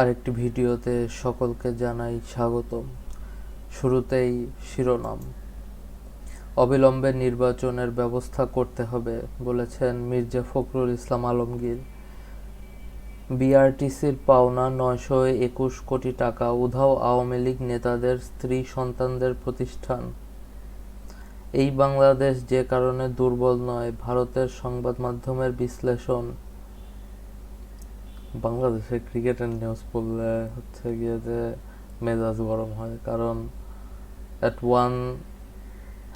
আরেকটি ভিডিওতে সকলকে জানাই স্বাগতম। শুরুতেই শিরোনাম। অবিলম্বে নির্বাচনের ব্যবস্থা করতে হবে, বলেছেন মির্জা ফখরুল ইসলাম আলমগীর। বিআরটিসির পাওনা নয়শো একুশ কোটি টাকা, উধাও আওয়ামী লীগ নেতাদের স্ত্রী সন্তানদের প্রতিষ্ঠান। এই বাংলাদেশ যে কারণে দুর্বল নয়, ভারতের সংবাদ মাধ্যমের বিশ্লেষণ বাংলাদেশের এন্ড নিউজ পড়লে হচ্ছে গিয়ে যে মেজাজ গরম হয়। কারণ at one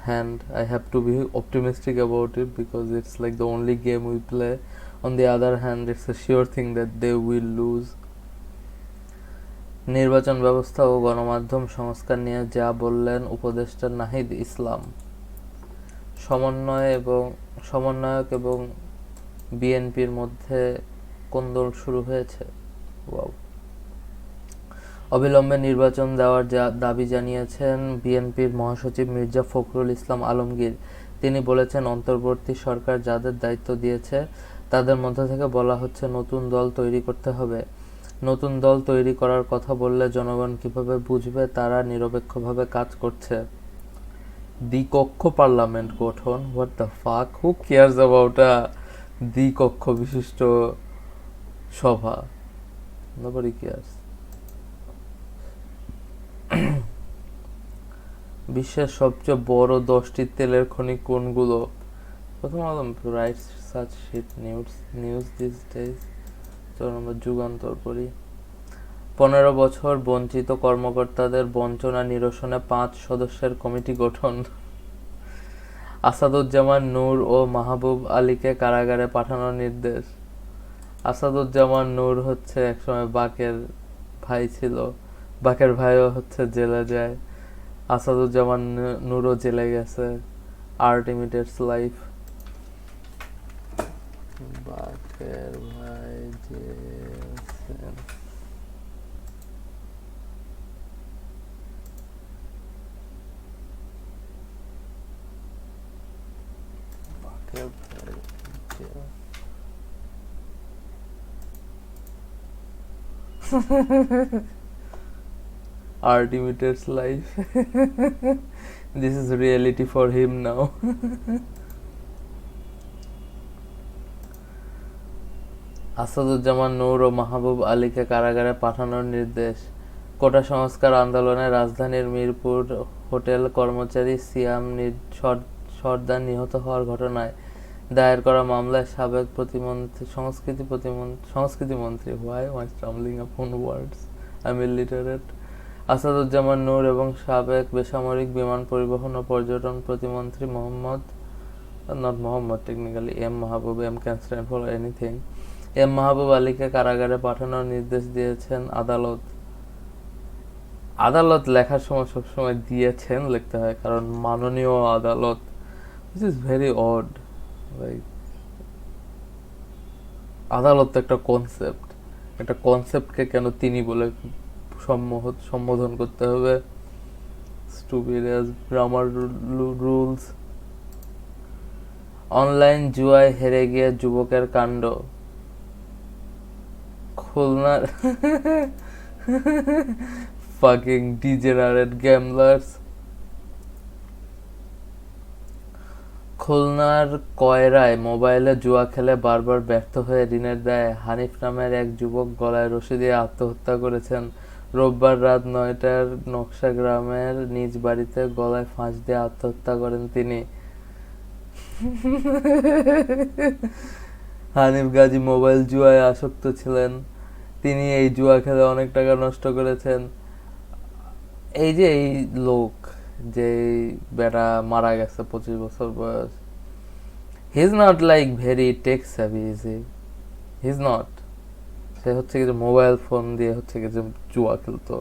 hand I have to be optimistic about it because it's like the only game we play on the other hand it's a sure thing that they will lose নির্বাচন ব্যবস্থা ও গণমাধ্যম সংস্কার নিয়ে যা বললেন উপদেষ্টা নাহিদ ইসলাম। সমন্বয় এবং সমন্বয়ক এবং বিএনপির মধ্যে কোন্দল শুরু হয়েছে। অবিলম্বে নির্বাচন দেওয়ার দাবি জানিয়েছেন বিএনপির মহাসচিব মির্জা ফখরুল ইসলাম আলমগীর। তিনি বলেছেন, অন্তর্বর্তী সরকার যাদের দায়িত্ব দিয়েছে, তাদের মধ্যে থেকে বলা হচ্ছে, নতুন দল তৈরি করতে হবে। নতুন দল তৈরি করার কথা বললে জনগণ কীভাবে বুঝবে, তারা নিরপেক্ষভাবে কাজ করছে। দ্বিকক্ষ পার্লামেন্ট গঠন what the fuck who cares about দ্বিকক্ষ বিশিষ্ট সভা। Nobody cares. বিশ্বের সবচেয়ে বড় দশটি তেলের খনি কোনগুলো? প্রথম Alam, right such shit, news news these days চলুন আমরা যুগান্তর করি। পনেরো বছর বঞ্চিত কর্মকর্তাদের বঞ্চনা নিরসনে পাঁচ সদস্যের কমিটি গঠন। আসাদুজ্জামান নূর ও মাহবুব আলীকে কারাগারে পাঠানোর নির্দেশ। আসাদুজ্জামান নূর হচ্ছে একসময় বাকের ভাই ছিল। বাকের ভাইও হচ্ছে জেলে যায়। আসাদুজ্জামান নূরও জেলে গেছে। Art imitates life. বাকের ভাই ভাই jail art imitates life. this is reality for him now. Asaduzzaman Noor ও মাহবুব আলীকে কারাগারে পাঠানোর নির্দেশ কোটা সংস্কার আন্দোলনে রাজধানীর মিরপুর হোটেল কর্মচারী সিয়াম সর্দার নিহত হওয়ার ঘটনায় দায়ের করা মামলায় সাবেক প্রতিমন্ত্রী, সংস্কৃতি প্রতিমন্ত্রী, সংস্কৃতি মন্ত্রী why why stumbling upon words I am illiterate Asaduzzaman Noor এবং সাবেক বেসামরিক বিমান পরিবহন ও পর্যটন প্রতিমন্ত্রী Mohammad not Mohammad technically M Mahbub, M can stand for anything M Mahbub আলীকে কারাগারে পাঠানোর নির্দেশ দিয়েছেন আদালত। আদালত লেখার সময় সবসময় দিয়েছেন লিখতে হয়, কারণ মাননীয় আদালত দিস ইজ ভেরি অড আদালত একটা কনসেপ্ট একটা কনসেপ্টকে কেন তিনি বলে সম্বোধন করতে হবে? Stupid as grammar rules online জুয়ায় হেরে গিয়ে যুবকের কাণ্ড। খুলনার ফাকিং ডিজেনারেট গ্যামলার্স খুলনার কয়রায় মোবাইলে জুয়া খেলে বারবার ব্যর্থ হয়ে ঋণের দায়ে হানিফ নামের এক যুবক গলায় রশি দিয়ে আত্মহত্যা করেছেন। রোববার রাত নয়টার নকশা গ্রামের নিজ বাড়িতে গলায় ফাঁস দিয়ে আত্মহত্যা করেন তিনি। হানিফ গাজী মোবাইল জুয়ায় আসক্ত ছিলেন। তিনি এই জুয়া খেলে অনেক টাকা নষ্ট করেছেন। এই যে এই লোক। যে বেটা মারা গেছে পঁচিশ বছর বয়স। He is not like very tech savvy is he is not সে হচ্ছে কি যে মোবাইল ফোন দিয়ে হচ্ছে কি যে জুয়া খেলতো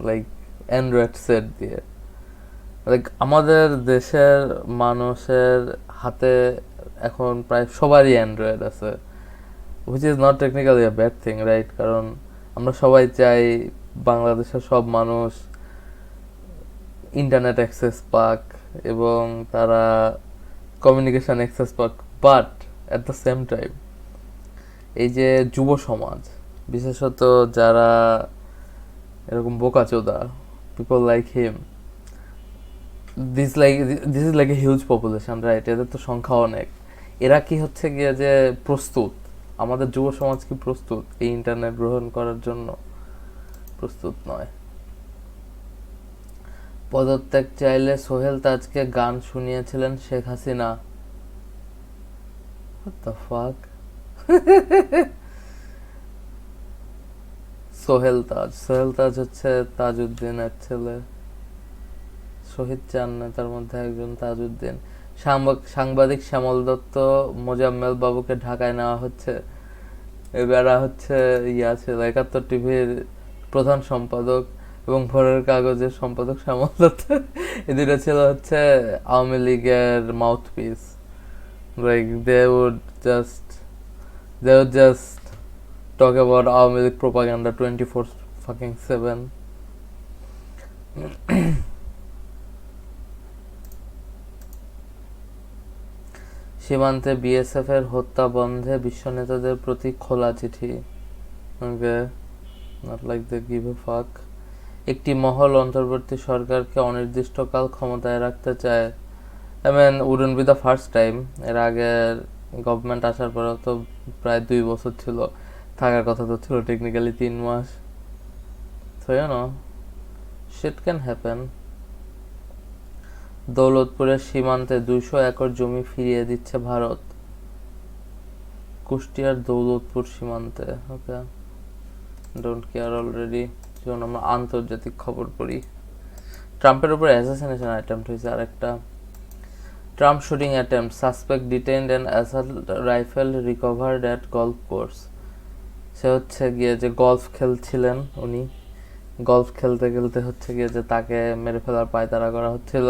লাইক অ্যান্ড্রয়েড সেট দিয়ে। লাইক আমাদের দেশের মানুষের হাতে এখন প্রায় সবারই অ্যান্ড্রয়েড আছে which is not technically a bad thing right কারণ আমরা সবাই চাই বাংলাদেশের সব মানুষ ইন্টারনেট অ্যাক্সেস পাক এবং তারা কমিউনিকেশন অ্যাক্সেস পাক but at the same time এই যে যুব সমাজ, বিশেষত যারা এরকম বোকাচোদা people like him this like this is like a huge population right এদের তো সংখ্যা অনেক। এরা কি হচ্ছে গিয়ে যে প্রস্তুত? আমাদের যুব সমাজ কি প্রস্তুত? এই ইন্টারনেট গ্রহণ করার জন্য প্রস্তুত নয়। পদত্যাগ চাইলে সোহেল তাজকে গান শুনিয়েছিলেন শেখ হাসিনা। সোহেল তাজ। সোহেল তাজ হচ্ছে তাজউদ্দিনের ছেলে। শহীদ চার নেতার মধ্যে একজন তাজউদ্দিন। সাংবাদিক শ্যামল দত্ত মোজাম্মেল বাবুকে ঢাকায় নেওয়া হচ্ছে। এবারা হচ্ছে ইয়া ছিল একাত্তর টিভির প্রধান সম্পাদক এবং ভোরের কাগজের সম্পাদক শ্যামল দত্ত। এদিকে ছিল হচ্ছে আওয়ামী লীগের mouthpiece they would just they would just talk talk Awami league League propaganda 24 fucking 7 সীমান্তে বিএসএফ এর হত্যা বন্ধে বিশ্ব নেতাদের প্রতি খোলা চিঠি। Okay not like the give a fuck একটি মহল অন্তর্বর্তী সরকারকে অনির্দিষ্টকাল ক্ষমতায় রাখতে চায়। I mean wouldn't be the first time এর আগে গভর্নমেন্ট আসার পরেও তো প্রায় দুই বছর ছিল। থাকার কথা তো ছিল টেকনিক্যালি তিন মাস। তো নো শিট ক্যান হ্যাপেন দৌলতপুরের সীমান্তে দুইশো একর জমি ফিরিয়ে দিচ্ছে ভারত। কুষ্টিয়ার দৌলতপুর সীমান্তে ওকে ডোন্ট কেয়ার অলরেডি যখন আমরা আন্তর্জাতিক খবর পড়ি। ট্রাম্পের উপর অ্যাসাসিনেশন অ্যাটেম্প্ট হয়েছে আরেকটা। Trump shooting attempt suspect detained and assault rifle recovered at golf course সে হচ্ছে গিয়ে যে গলফ খেলছিলেন উনি। গলফ খেলতে খেলতে হচ্ছে গিয়ে যে তাকে মেরে ফেলার পায়তারা করা হচ্ছিল।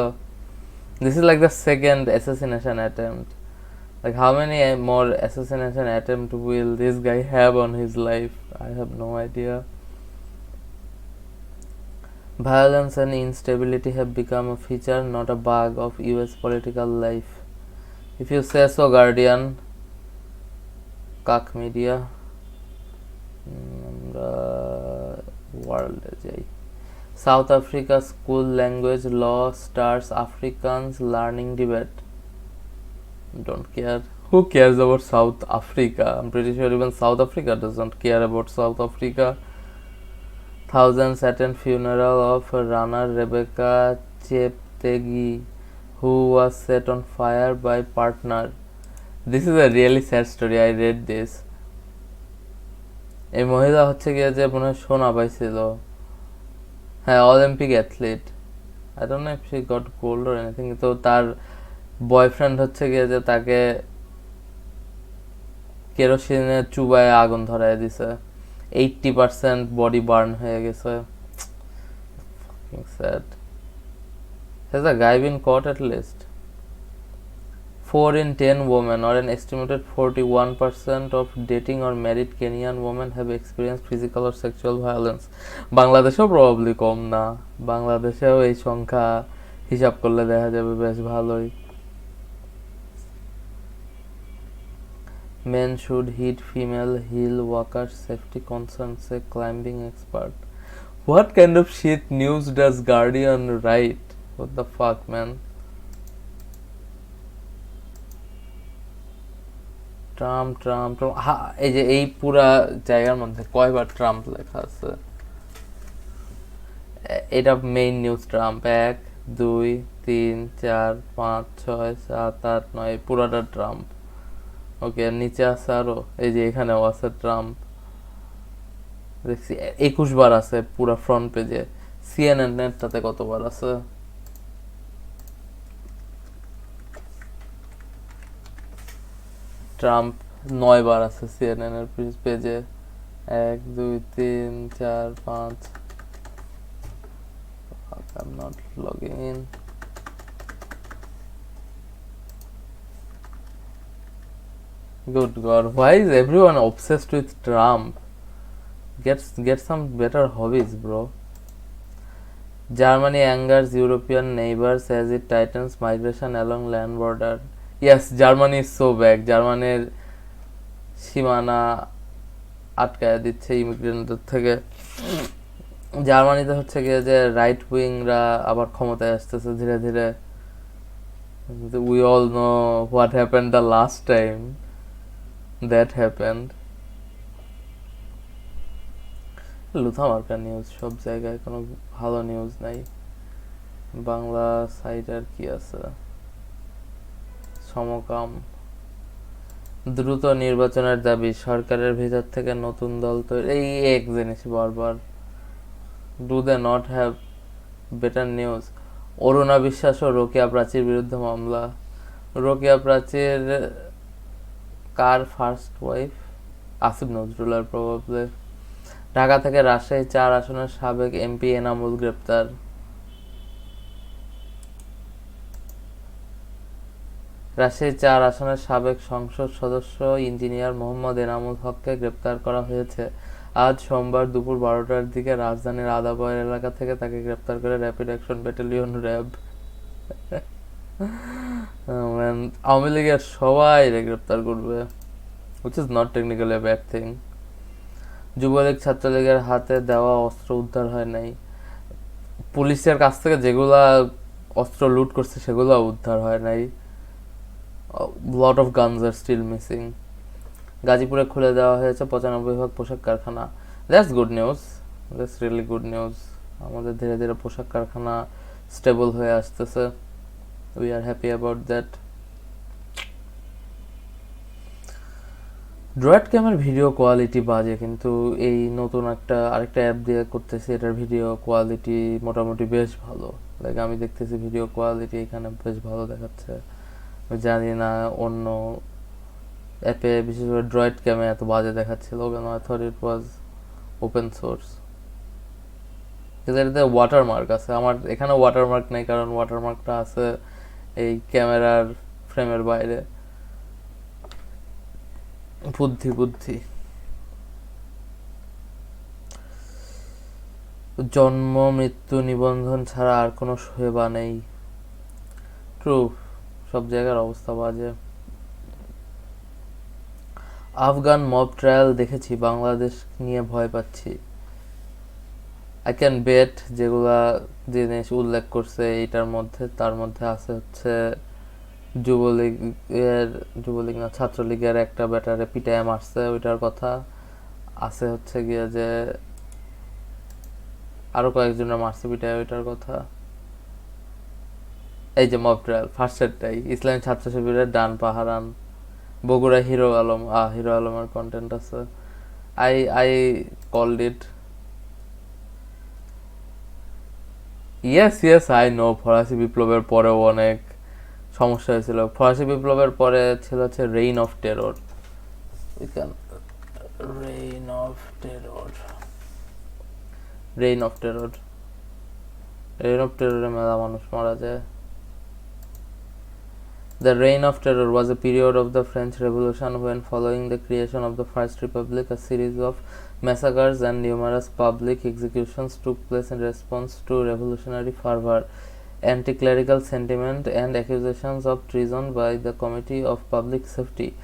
This is like the second assassination attempt like how many more assassination attempt will this guy have on his life I have no idea Violence and instability have become a feature, not a bug, of US political life. If you say so, Guardian, কাক media আমরা ওয়ার্ল্ডে যাই South Africa school language law stars Afrikaans learning debate don't care who cares about south africa i'm pretty sure even south africa doesn't care about south africa Thousands attend funeral of runner Rebecca Cheptegei, who was set on fire by partner. This is a really sad story. I read this. এই মহিলা হচ্ছে গিয়ে যে মনে হয় সোনা পাইছিল হ্যাঁ Olympic athlete I don't know if she got gold or anything তো তার বয়ফ্রেন্ড হচ্ছে গিয়ে যে তাকে কেরোসিনে চুবায় আগুন ধরায় দিছে এইটটি পার্সেন্ট বডি বার্ন হয়ে গেছে sad Has a guy been caught at least? 4 in 10 women, or an estimated 41% of dating or married Kenyan women, have experienced physical or sexual violence. বাংলাদেশেও প্রবাবলি কম না বাংলাদেশেও এই সংখ্যা হিসাব করলে দেখা যাবে বেশ ভালোই men should hit female heel walker safety concerns a climbing expert what kind of shit news does Guardian write what the fuck man Trump Trump Trump ha এই যে এই পুরা জায়গার মধ্যে কয়বার ট্রাম্প লেখা আছে? এটা মেইন নিউজ ট্রাম্প এক, দুই, তিন, চার, পাঁচ, ছয়, সাত, আট, নয়, পুরাটা ট্রাম্প ওকে, আর নিচে আছে আরও, এই যে এখানেও আছে ট্রাম্প দেখছি, একুশ বার আছে পুরা ফ্রন্ট পেজে সিএনএন নেটটাতে কতবার আছে? ট্রাম্প নয় বার আছে সিএনএন এর পেজে এক, দুই, তিন, চার, পাঁচ। I'm not logging in. Good God, why is everyone obsessed with Trump? Get get some better hobbies, bro. Germany angers European neighbors as it tightens migration along land border. Yes, Germany is so bad. জার্মানির সীমানা আটকায় দিচ্ছে ইমিগ্রেন্টদের থেকে জার্মানিতে হচ্ছে গিয়ে যে right উইংরা আবার ক্ষমতায় আসতেছে ধীরে ধীরে we all know what happen the last time that happened লুথামার্কা news সব জায়গায় কোনো ভালো নিউজ নাই। বাংলা সাইট আর কি আছে? সমকাম। দ্রুত নির্বাচনের দাবি, সরকারের ভিতর থেকে নতুন দল তৈরি এই এক জিনিস বারবার। Do they not have better news Aruna Biswas ও রোকেয়া প্রাচীর বিরুদ্ধে মামলা। রোকেয়া প্রাচীর কার ফার্স্ট ওয়াইফ? আসিফ নজরুলার প্রভাবে। ঢাকা থেকে রাজশাহী চার আসনের সাবেক এমপি এনামুল গ্রেপ্তার। রাজশাহী চার আসনের সাবেক সংসদ সদস্য ইঞ্জিনিয়ার মোহাম্মদ এনামুল হককে গ্রেপ্তার করা হয়েছে। আজ সোমবার দুপুর বারোটার দিকে রাজধানীর আদাবয়ের এলাকা থেকে তাকে গ্রেপ্তার করে rapid action battalion RAB. Awami লীগের সবাই গ্রেপ্তার করবে which is not technically a bad thing Jubo League ছাত্রলীগের হাতে দেওয়া অস্ত্র উদ্ধার হয় নাই। পুলিশের কাছ থেকে যেগুলা অস্ত্র লুট করছে, সেগুলো উদ্ধার হয় নাই। Lot of guns are still missing গাজীপুরে খুলে দেওয়া হয়েছে পঁচানব্বই ভাগ পোশাক কারখানা। That's good news that's really good news আমাদের ধীরে ধীরে পোশাক কারখানা স্টেবল হয়ে আসতেছে। We are happy about that droid ক্যামের video quality বাজে, কিন্তু এই নতুন একটা, আরেকটা অ্যাপ দিয়ে করতেছি, এটার ভিডিও কোয়ালিটি মোটামুটি বেশ ভালো। লাইক আমি দেখতেছি ভিডিও কোয়ালিটি এখানে বেশ ভালো দেখাচ্ছে। আমি জানি না অন্য অ্যাপে, বিশেষ করে ড্রয়েড ক্যামে এত বাজে দেখাচ্ছিল কেন? I thought it was open source কিন্তু এটাতে ওয়াটারমার্ক আছে। আমার, এখানে ওয়াটারমার্ক নেই, কারণ ওয়াটারমার্কটা আছে এই ক্যামেরার ফ্রেমের বাইরে। বুদ্ধি বুদ্ধি। জন্ম, মৃত্যু, নিবন্ধন ছাড়া আর কোনো সেবা নেই। ট্রু সব জায়গার অবস্থা বাজে। আফগান মব ট্রায়াল দেখেছি, বাংলাদেশ নিয়ে ভয় পাচ্ছি। আই ক্যান বেট যেগুলা জিনিস উল্লেখ করছে এইটার মধ্যে, তার মধ্যে আছে হচ্ছে যুবলীগের যুবলীগ না, ছাত্রলীগের একটা ব্যাটারে পিটায় মারছে, ওইটার কথা। আছে হচ্ছে গিয়ে যে আরও কয়েকজনের মারছে পিটায় ওইটার কথা। এই যে mob trial first সেটটাই Islami Chhatra শিবিরের ডান পাহারান বগুড়া হিরো আলম হিরো আলমের কন্টেন্ট আছে। I I called it yes yes I know ফরাসি বিপ্লবের পরেও অনেক সমস্যা হয়েছিল ফরাসি বিপ্লবের পরে ছিল হচ্ছে reign of terror reign of terror reign of terror reign of টেররে মেলা মানুষ মারা যায় The Reign of Terror was a period of the French Revolution when, following the creation of the First Republic, a series of massacres and numerous public executions took place in response to revolutionary fervor, anti clerical sentiment, and accusations of treason by the Committee of Public Safety.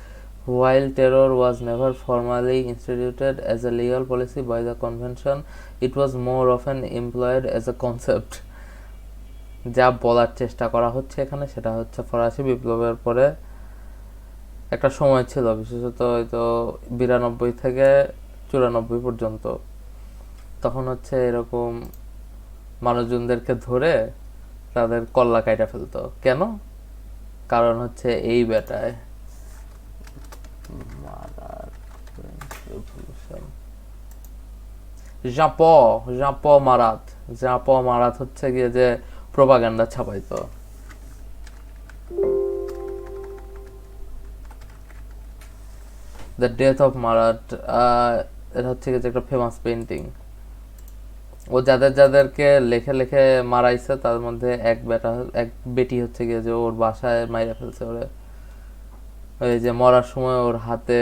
While terror was never formally instituted as a legal policy by the convention, it was more often employed as a concept. যা বলার চেষ্টা করা হচ্ছে এখানে সেটা হচ্ছে ফরাসি বিপ্লবের পরে একটা সময় ছিল বিশেষত হয়তো বিরানব্বই থেকে চুরানব্বই পর্যন্ত। তখন হচ্ছে এরকম মানুষজনদেরকে ধরে তাদের কল্লা কাইটা ফেলতো। কেন? কারণ হচ্ছে এই বেটায় জাপ জাপ মারাত। জাপ মারাত হচ্ছে গিয়ে যে প্রোপাগান্ডা ছাপাইতো। দ্য ডেথ অফ মারাট এটা হচ্ছে যে একটা ফেমাস পেন্টিং ও যাদের যাদেরকে লেখে লেখে মারাইছে তার মধ্যে এক বেটা এক বেটি হচ্ছে গিয়ে যে ওর বাসায় মাইরা ফেলছে ওরে ওই যে মরার সময় ওর হাতে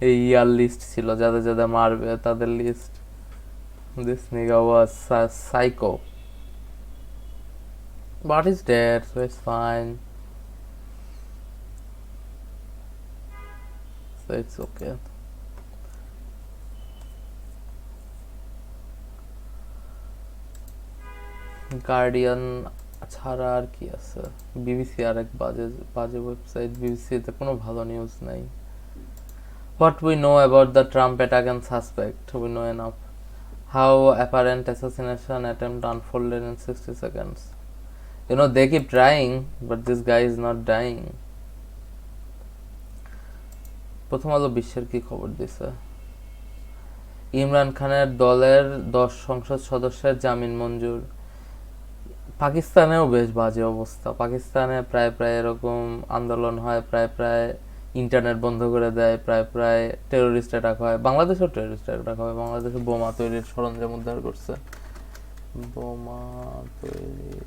এই ইয়ার লিস্ট ছিল যাদের যাদের মারবে তাদের list this nigga was psycho but is dead, so it's fine. So it's okay. Guardian ছাড়া আর কি আছে? বিবিসি আর এক বাজে বাজে ওয়েবসাইট বিবিসিতে কোনো ভালো নিউজ নাই। What we know about the Trump attack and suspect we know and how apparent assassination attempt unfolded in sixty seconds you know they keep trying but this guy is not drawing প্রথম আলো বিশ্বের কি খবর দিছে? ইমরান খানের দলের দশ সংসদ সদস্যের জামিন মঞ্জুর। পাকিস্তানেও বেশ বাজে অবস্থা। পাকিস্তানে প্রায় প্রায় এরকম আন্দোলন হয়, প্রায় প্রায় ইন্টারনেট বন্ধ করে দেয়, প্রায় প্রায় টেরোরিস্ট অ্যাটাক হয়। বাংলাদেশেও টেরোরিস্ট অ্যাটাক হয়, বাংলাদেশে বোমা তৈরির সরঞ্জাম উদ্ধার করছে। বোমা তৈরি।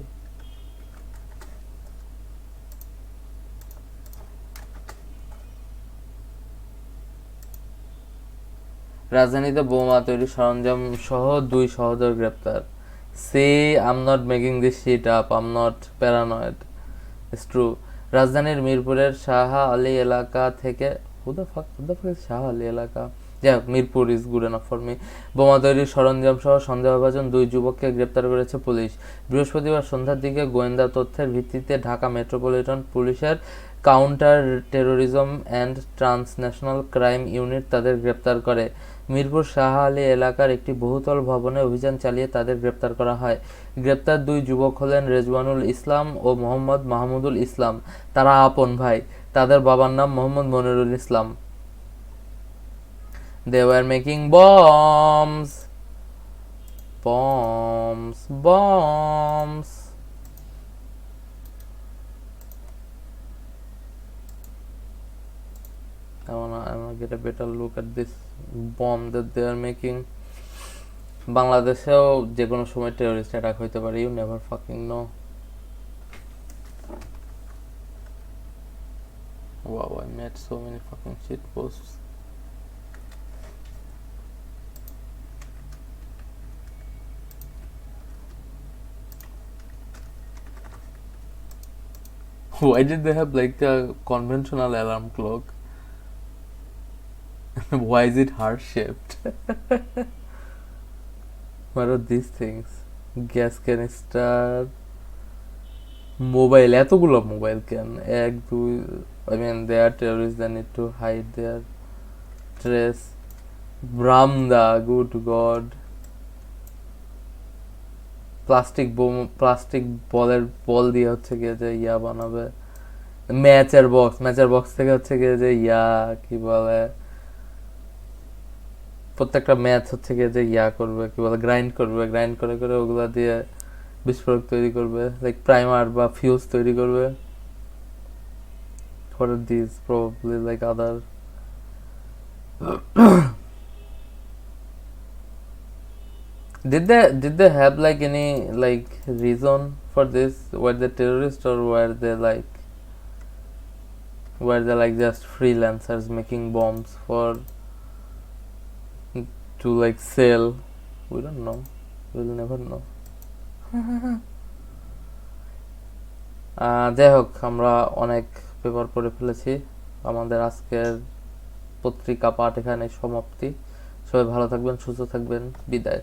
রাজধানীতে বোমা তৈরির সরঞ্জাম সহ দুই সহোদর গ্রেপ্তার। সে I'm not making this shit up I'm not paranoid it's true রাজধানীর মিরপুরের শাহ আলী এলাকা থেকে শাহ আলী এলাকা? যাই হোক, Mirpur is good enough for me বোমা তৈরির সরঞ্জাম সহ সন্দেহভাজন দুই যুবককে গ্রেপ্তার করেছে পুলিশ। বৃহস্পতিবার সন্ধ্যার দিকে গোয়েন্দা তথ্যের ভিত্তিতে ঢাকা মেট্রোপলিটন পুলিশের counter terrorism and transnational crime unit তাদের গ্রেপ্তার করে। মিরপুর শাহ আলী এলাকার একটি বহুতল ভবনে অভিযান চালিয়ে তাদের গ্রেপ্তার করা হয়। গ্রেপ্তার দুই যুবক হলেন রেজওয়ানুল ইসলাম ও মোহাম্মদ মাহমুদুল ইসলাম। তারা আপন ভাই। তাদের বাবার নাম Mohammad Monirul Islam. They were making bombs bombs bombs I wanna, I wanna get a better look at this. Bomb that they are making. বাংলাদেশেও যে কোনো সময় টেরোরিস্ট অ্যাটাক হইতে পারে you never fucking know Wow, I made so many fucking shit posts. Why did they have like a conventional alarm clock? Why is it heart shaped? what are these things? Gas canister mobile এতগুলো mobile কেন এক, দুই I mean they are terrorist they need to hide their trace ব্রামদা good god plastic bomb plastic বলের বল দিয়ে হচ্ছে গিয়ে যে ইয়া বানাবে। ম্যাচের বক্স ম্যাচের বক্স থেকে হচ্ছে গিয়ে যে ইয়া, কি বলে? প্রত্যেকটা ম্যাচ হচ্ছে গিয়ে যে ইয়া করবে কি বলে গ্রাইন্ড করবে গ্রাইন্ড করে করে ওগুলা দিয়ে বিস্ফোরক তৈরি করবে লাইক প্রাইমার বা ফিউজ তৈরি করবে are these probably like other did they did they have like any like reason for this were they terrorists or were they like were they like just freelancers making bombs for to like sell. We don't know. We'll never know. যাই হোক আমরা অনেক paper পড়ে ফেলেছি। আমাদের আজকের পত্রিকা পাঠ এখানে সমাপ্তি। সবাই ভালো থাকবেন সুস্থ থাকবেন। বিদায়।